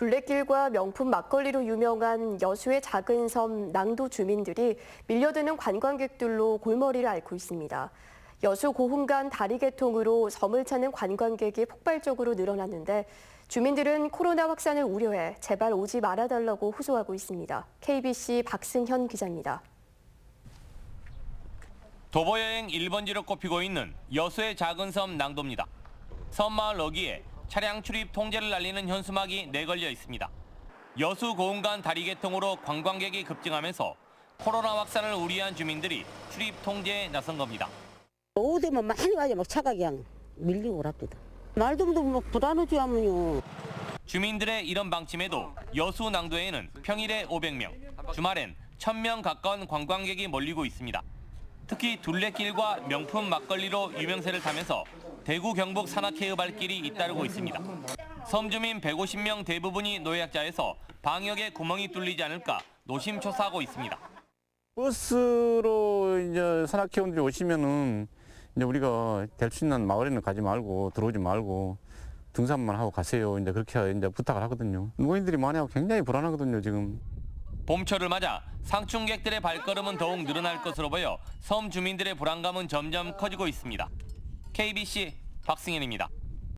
둘레길과 명품 막걸리로 유명한 여수의 작은 섬 낭도 주민들이 밀려드는 관광객들로 골머리를 앓고 있습니다. 여수 고흥간 다리 개통으로 섬을 찾는 관광객이 폭발적으로 늘어났는데 주민들은 코로나 확산을 우려해 제발 오지 말아달라고 호소하고 있습니다. KBC 박승현 기자입니다. 도보여행 1번지로 꼽히고 있는 여수의 작은 섬 낭도입니다. 섬마을 어귀에 차량 출입 통제를 날리는 현수막이 내걸려 있습니다. 여수 고흥간 다리 개통으로 관광객이 급증하면서 코로나 확산을 우려한 주민들이 출입 통제에 나선 겁니다. 오후 되면 많이 와요. 막 차가 그냥 밀리고 그럽니다. 말도 막 불안하지 하면요. 주민들의 이런 방침에도 여수 낭도에는 평일에 500명, 주말엔 1000명 가까운 관광객이 몰리고 있습니다. 특히 둘레길과 명품 막걸리로 유명세를 타면서 대구 경북 산악회의 발길이 잇따르고 있습니다. 섬 주민 150명 대부분이 노약자여서 방역에 구멍이 뚫리지 않을까 노심초사하고 있습니다. 버스로 이제 산악회원들이 오시면은 이제 우리가 될 수 있는 마을에는 가지 말고 들어오지 말고 등산만 하고 가세요. 이제 그렇게 이제 부탁을 하거든요. 노인들이 많이 하고 굉장히 불안하거든요, 지금. 봄철을 맞아 상충객들의 발걸음은 더욱 늘어날 것으로 보여 섬 주민들의 불안감은 점점 커지고 있습니다. KBC 박승현입니다.